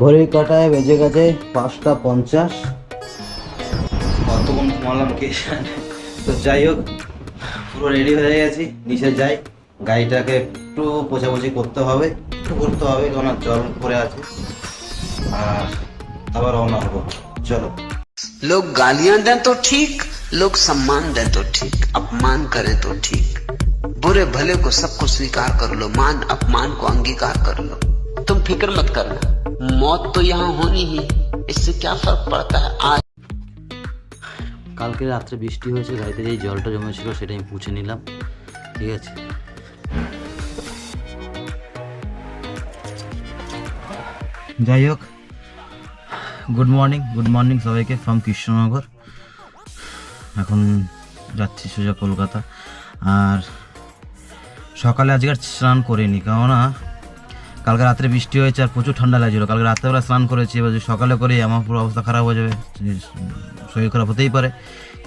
ঘড়ির কাটায় বেজে গেছে পাঁচটা পঞ্চাশ কতক্ষণ ঘুমালাম কে জানে তো যাই হোক পুরো রেডি হয়ে গেছি নিচে যাই গাড়িটাকে একটু পোছাপুছি করতে হবে একটু করতে হবে কারণ আর জল পড়ে আছে আর আবার রওনা হবো চলো लोग गालियां दें तो ठीक लोग सम्मान दें तो ठीक अपमान करें तो ठीक बुरे भले को सबको स्वीकार कर लो मान अपमान को अंगीकार कर लो तुम फिक्र मत करना मौत तो यहाँ होनी ही इससे क्या फर्क पड़ता है आज কালকে রাত্রে বৃষ্টি হয়েছে গাড়িতে যেই জলটা জমেছিল সেটা আমি পুছে নিলাম ঠিক আছে যাই হোক গুড মর্নিং গুড মর্নিং সবাইকে ফ্রম কৃষ্ণনগর এখন যাচ্ছি সোজা কলকাতা আর সকালে আজকে আর স্নান করিনি কেননা কালকে রাত্রে বৃষ্টি হয়েছে আর প্রচুর ঠান্ডা লাগছিল। কালকে রাত্রেবেলা স্নান করেছি, এবার যদি সকালে করে, আমার পুরো অবস্থা খারাপ হয়ে যাবে। শরীর খারাপ হতেই পারে,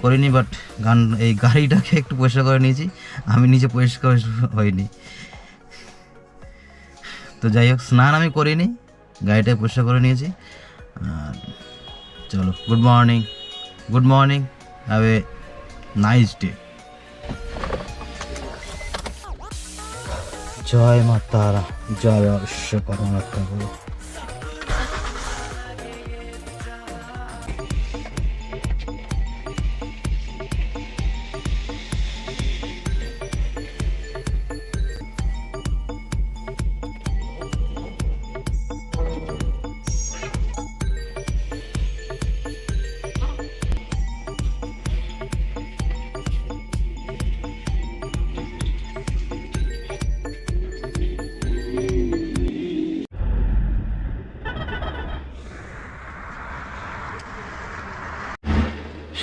করিনি বাট গান, এই গাড়িটাকে একটু পরিষ্কার করে নিয়েছি। আমি নিজে পরিষ্কার হইনি। তো যাই হোক, স্নান আমি করিনি, গাড়িটা পরিষ্কার করে নিয়েছি। আর চলো good morning good morning have a nice day জয় মা তারা জয় পরমাত্মা ঠাকুর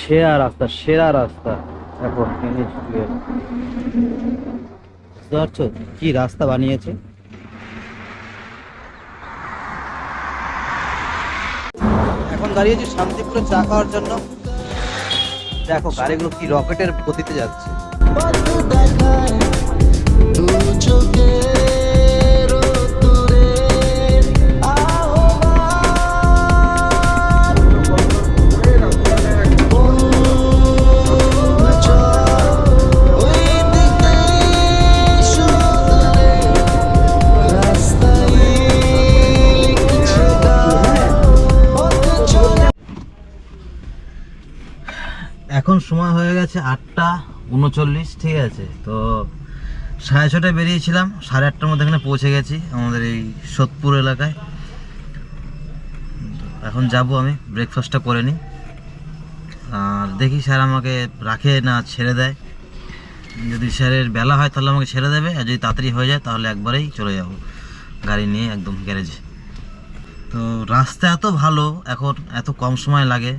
সেরা রাস্তা সেরা রাস্তা। এখন কি রাস্তা বানিয়েছে? এখন দাঁড়িয়েছি শান্তিপুরে চা খাওয়ার জন্য। দেখো গাড়িগুলো কি রকেটের গতিতে যাচ্ছে। উনচল্লিশ, ঠিক আছে। তো সাড়ে ছটায় বেরিয়েছিলাম, সাড়ে আটটার মধ্যে এখানে পৌঁছে গেছি আমাদের এই সোদপুর এলাকায়। এখন যাব আমি ব্রেকফাস্টটা করে নিই। আর দেখি স্যার আমাকে রাখে না ছেড়ে দেয়। যদি স্যারের বেলা হয় তাহলে আমাকে ছেড়ে দেবে, আর যদি তাড়াতাড়ি হয়ে যায় তাহলে একবারেই চলে যাব গাড়ি নিয়ে একদম গ্যারেজে। তো রাস্তা এত ভালো, এখন এত কম সময় লাগে।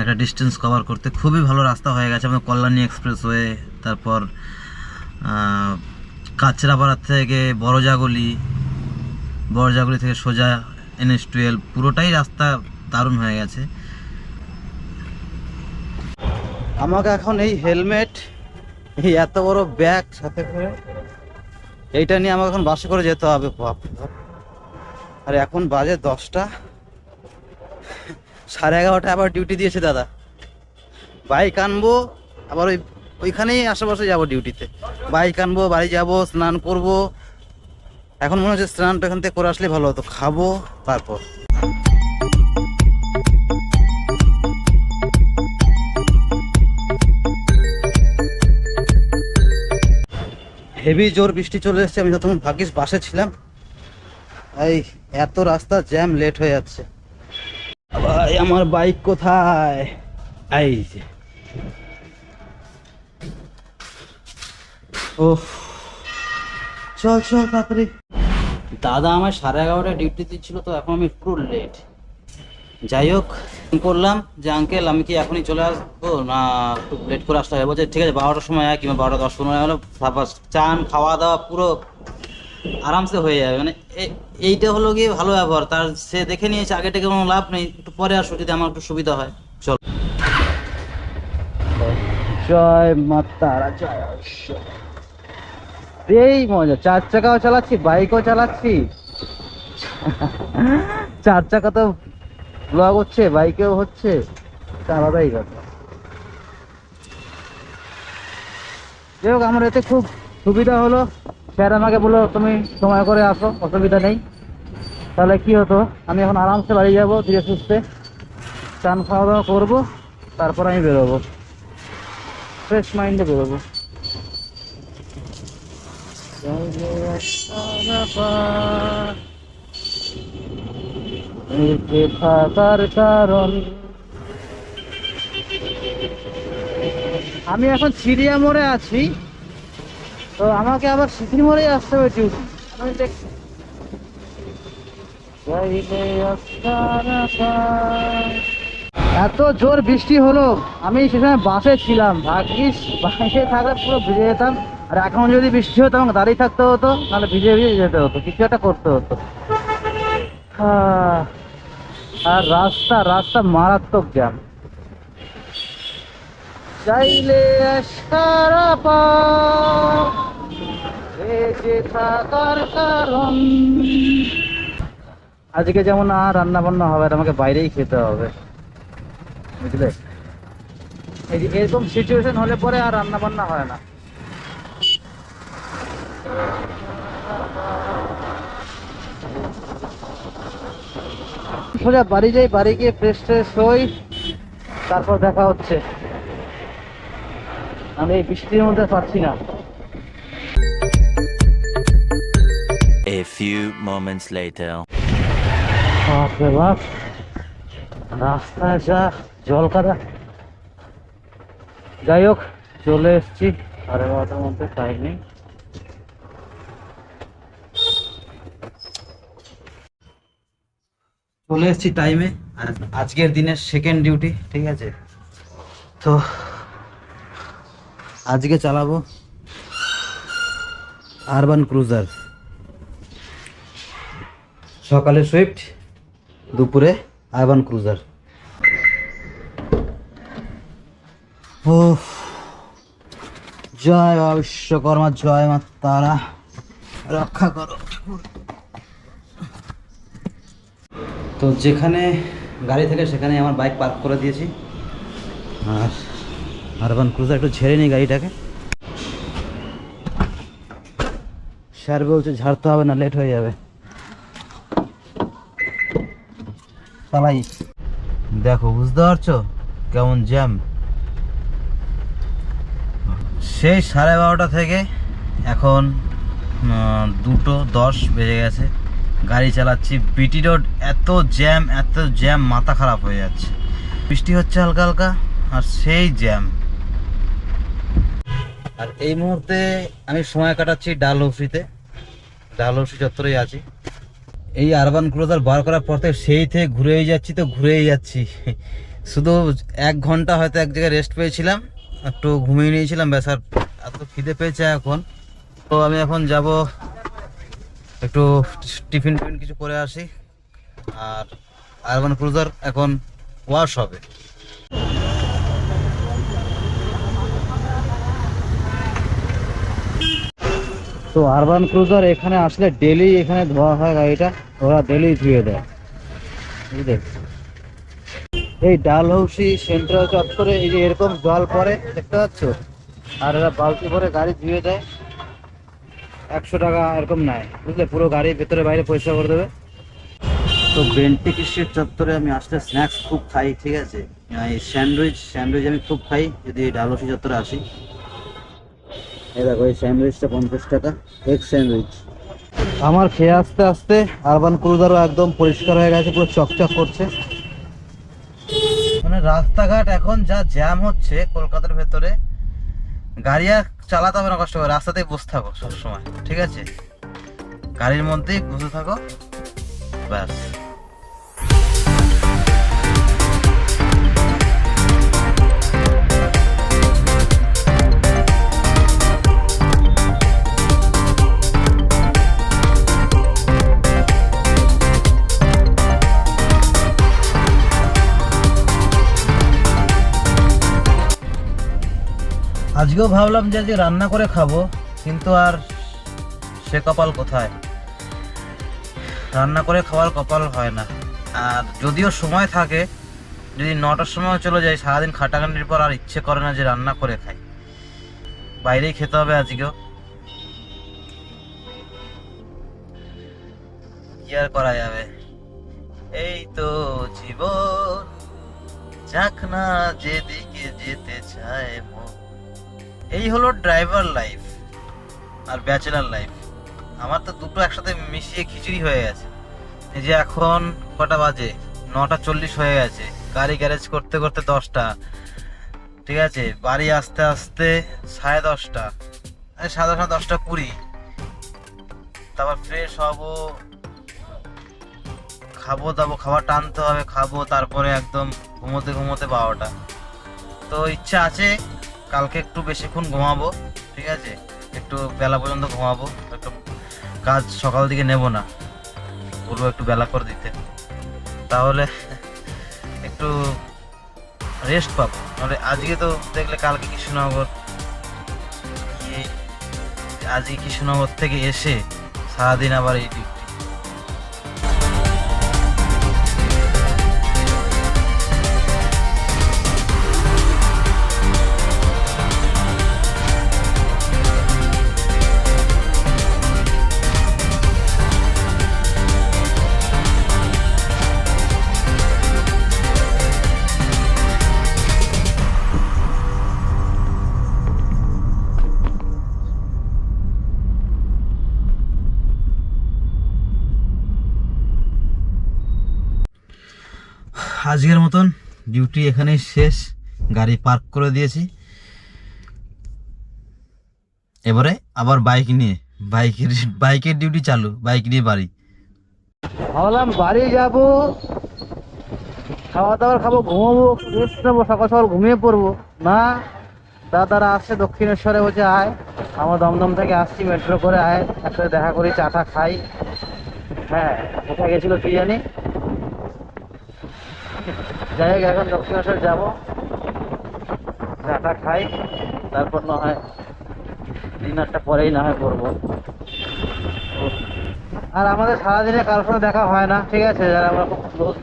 একটা ডিস্টেন্স কভার করতে। খুবই ভালো রাস্তা হয়ে গেছে আমাদের কল্যাণী এক্সপ্রেসওয়ে তারপর আহ, কাচরাপাড়া থেকে বড়জাগলি বড়জাগলি থেকে সোজা এনএস টুয়েলভ পুরোটাই রাস্তা দারুণ হয়ে গেছে। আমাকে এখন এই হেলমেট এই এত বড় ব্যাগ সাথে করে এইটা নিয়ে আমাকে এখন বাসে করে যেতে হবে। আর এখন বাজে দশটা। সাড়ে এগারোটা আবার ডিউটি দিয়েছে দাদা। বাইক আনব, আবার ওই, ওইখানেই আশেপাশে যাব ডিউটিতে বাইক আনব, বাড়ি যাব, স্নান করব। এখন মনে হচ্ছে স্নানটা এখান থেকে করে আসলে ভালো হতো। খাব, তারপর। হেভি জোর বৃষ্টি চলে এসেছে, আমি যতক্ষণ ভাগ্যিস বাসে ছিলাম। এই, এত রাস্তা জ্যাম লেট হয়ে যাচ্ছে। ভাই, আমার বাইক কোথায়? এই যে। ও চল চল, তাড়াতাড়ি। দাদা আমার সাড়ে এগারোটায় ডিউটি দিচ্ছিল, তো এখন আমি পুরো লেট যাই হোক করলাম যে আঙ্কেল আমি কি এখনই চলে আসব? না, একটু লেট করে আসতে হবে। বলছে, ঠিক আছে, বারোটার সময় আয় কিংবা বারোটা দশ পনেরো হলো তারপর চান খাওয়া দাওয়া পুরো আরামসে হয়ে যাবে। মানে এইটা হলো গিয়ে ভালো ব্যবহার। তার সে দেখে নিয়েছে, আগে থেকে কোনো লাভ নেই, একটু পরে আসো যদি আমার একটু সুবিধা হয়। চল। জয় মা তারা, জয় এই মজা, চার চাকাও চালাচ্ছি, বাইকও চালাচ্ছি। চার চাকা তো ব্লগ হচ্ছে, বাইকেও হচ্ছে আলাদাই কথা যাই হোক, আমার এতে খুব সুবিধা হলো। স্যার আমাকে বলল, তুমি সময় করে আসো, অসুবিধা নেই। তাহলে কি হতো? আমি এখন আরামসে বাড়ি যাব, ধীরে সুস্থে। চান খাওয়া দাওয়া করব, তারপর আমি বেরোবো। ফ্রেশ মাইন্ডে বেরোবো। আমি এখন চিড়িয়া মোড়ে আছি। তো আমাকে আবার সিঁথি মোড়ে আসতে হবে ডিউটি। এত জোর বৃষ্টি হলো, আমি সেখানে বাসে ছিলাম। ভাগ্যিস, বাসে থাকলে পুরো ভিজে যেতাম। আর এখন যদি বৃষ্টি হতো, আমাকে দাঁড়িয়ে থাকতে হতো, নাহলে ভিজে ভিজে যেতে হতো, কিছু একটা করতে হতো। আর রাস্তা রাস্তা মারাত্মক জ্যাম চাইলে বেঁচে থাকার কারণ। আজকে যেমন আর রান্না বান্না হবে আমাকে বাইরেই খেতে হবে, বুঝলে? এই যে এরকম সিচুয়েশন হলে পরে আর রান্না বান্না হয় না। সোজা বাড়ি যাই, বাড়ি গিয়ে ফ্রেশ ট্রেশ হই, তারপর দেখা হচ্ছে। আমি এই বৃষ্টির মধ্যে পারছি না। A few moments later. বাপরে বাপ। রাস্তায় যা জল কাদা। যাই হোক চলে এসছি। সাড়ে বারোটার মধ্যে টাইম নেই। চলে এসছি টাইমে আর আজকের দিনের সেকেন্ড ডিউটি ঠিক আছে? তো আজকে চালাবো আরবান ক্রুজার। সকালে সুইফট, দুপুরে আরবান ক্রুজার। ও জয় বিশ্বকর্মা, জয় মা তারা। রক্ষা করো। তো যেখানে গাড়ি থেকে সেখানে আমার বাইক পার্ক করে দিয়েছি। আর আরবান ক্রুজার একটু ঝেড়ে নিই গাড়িটাকে। স্যার বলছে ঝাড়তে হবে না লেট হয়ে যাবে। চালাই দেখো, বুঝতে পারছ? কেমন জ্যাম সেই সাড়ে বারোটা থেকে এখন দুটো দশ বেজে গেছে। গাড়ি চালাচ্ছি। বিটি রোড এত জ্যাম এত জ্যাম মাথা খারাপ হয়ে যাচ্ছে। বৃষ্টি হচ্ছে হালকা হালকা, আর সেই জ্যাম আর এই মুহূর্তে আমি সময় কাটাচ্ছি ডালহৌসিতে ডালহৌসি চত্বরেই আছি। এই আরবান ক্রুজার বার করার পর থেকে সেই থেকে ঘুরেই যাচ্ছি তো ঘুরেই যাচ্ছি। শুধু এক ঘণ্টা হয়তো এক জায়গায় রেস্ট পেয়েছিলাম, একটু ঘুমিয়ে নিয়েছিলাম, ব্যাস আর এত খিদে পেয়েছে এখন। তো আমি এখন যাব একটু টিফিন টিফিন কিছু করে আসি। আর আরবান ক্রুজার এখন ওয়াশ হবে। তো আরবান ক্রুজার এখানে আসলে ডেলি এখানে ধোয়া হয় গাড়িটা, ওরা ডেলি ধুয়ে দেয়। বুঝলে? এই ডালহৌসি সেন্ট্রাল চত্বরে এই যে এরকম জল পড়ে, দেখতে পাচ্ছ? আর এরা বালতি ভরে গাড়ি ধুয়ে দেয়। একশো টাকা এরকম নেয়, বুঝলে? পুরো গাড়ির ভেতরে বাইরে পরিষ্কার করে দেবে। তো বেন্টি কৃষির চত্বরে আমি আসলে স্ন্যাক্স খুব খাই, ঠিক আছে? স্যান্ডউইচ স্যান্ডউইচ আমি খুব খাই, যদি ডালহৌসি চত্বরে আসি। এই দেখো স্যান্ডউইচটা পঞ্চাশ টাকা এগ স্যান্ডউইচ আমার খেয়ে আসতে আসতে আরবান ক্রুজারও একদম পরিষ্কার হয়ে গেছে, পুরো চকচক করছে। মানে রাস্তাঘাট এখন যা জ্যাম হচ্ছে কলকাতার ভেতরে গাড়ি আর চালাতে হবে না, কষ্ট করে, রাস্তাতেই বসে থাকো সবসময়, ঠিক আছে? গাড়ির মধ্যেই বসে থাকো, ব্যাস। আজকেও ভাবলাম যে আজকে রান্না করে খাব, কিন্তু আর সে কপাল কোথায়? রান্না করে খাওয়ার কপাল হয় না। আর যদিও সময় থাকে, যদি নটার সময় চলে যাই সারাদিন খাটাখাটির পর আর ইচ্ছে করে না যে রান্না করে খাই। বাইরেই খেতে হবে আজকেও। কি আর করা যাবে? এই তো জীবন, যাক না যেদিকে যেতে চায় এই হলো ড্রাইভার লাইফ আর ব্যাচেলার লাইফ আমার তো দুটো একসাথে মিশিয়ে খিচুড়ি হয়ে গেছে। এই যে এখন কটা বাজে? নটা চল্লিশ হয়ে গেছে। গাড়ি গ্যারেজ করতে করতে দশটা। ঠিক আছে? বাড়ি আসতে আসতে সাড়ে দশটা। সাড়ে দশটা দশটা কুড়ি। তারপর ফ্রেশ হব। খাব দাবো, খাবার টানতে হবে, খাব, তারপরে একদম ঘুমোতে ঘুমোতে বারোটা। তো ইচ্ছা আছে কালকে একটু বেশিক্ষণ ঘুমাবো, ঠিক আছে? একটু বেলা পর্যন্ত ঘুমাবো, একটু কাজ সকাল দিকে নেব না। বলব একটু বেলা করে দিতে। তাহলে একটু রেস্ট পাবো। নাহলে আজকে তো দেখলে কালকে কৃষ্ণনগর আজকে কৃষ্ণনগর থেকে এসে সারাদিন আবার এই আজকের মতন। ডিউটি এখানেই শেষ। গাড়ি পার্ক করে দিয়েছি। এবারে আবার বাইক নিয়ে। বাইকের বাইকের ডিউটি চালু। বাইক নিয়ে বাড়ি। ভাবলাম বাড়ি যাব। খাওয়া দাওয়া খাব, ঘুমাবো রেস্ট নেব, সকাল সকাল ঘুমিয়ে পড়ব। না, দাদারা আসছে, দক্ষিণেশ্বরে বলছে, আয়। আমার দমদম থেকে আসছি মেট্রো করে আয়। একসাথে দেখা করি, চাটা খাই। হ্যাঁ কোথায় গেছিল কি জানি? যাই হোক, এখন দক্ষিণেশ্বর যাব। চাটা খাই, তারপর না হয় ডিনারটা পরেই না হয় করব। আর আমাদের সারাদিনে কারোর সাথে দেখা হয় না, ঠিক আছে? যারা আমরা খুব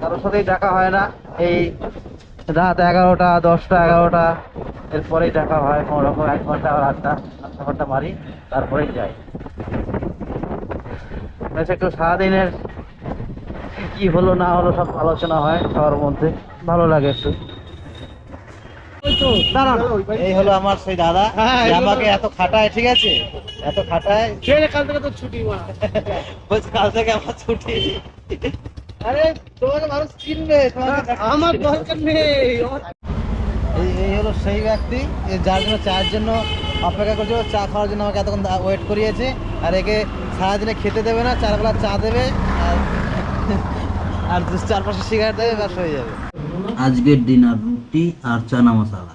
কারোর সাথেই দেখা হয় না। এই রাত এগারোটা, দশটা এগারোটা, এরপরেই দেখা হয়, কোনো রকম এক ঘণ্টা আর আটটা আটটা ঘণ্টা মারি, তারপরেই যাই। বেশ একটু সারাদিনের কি হলো না হলো সব আলোচনা হয় সবার মধ্যে। ভালো লাগে একটু। এই হলো আমার সেই দাদা যে আমাকে এত খাটায় ঠিক আছে? এত খাটায়? কাল থেকে তো ছুটি বলছে কাল থেকে আমার ছুটি। আরে মানুষ চিনবে আমার দরকার নেই। এই এই হলো সেই ব্যক্তি যার জন্য চায়ের জন্য অপেক্ষা করছে চা খাওয়ার জন্য আমাকে এতক্ষণ ওয়েট করিয়েছে। আর একে সারাদিনে খেতে দেবে না চারবেলা চা দেবে আর আর চারপাশে চার পাশে শিকার দেবে, ব্যাস হয়ে যাবে। আজকের ডিনার রুটি আর চানা মশলা।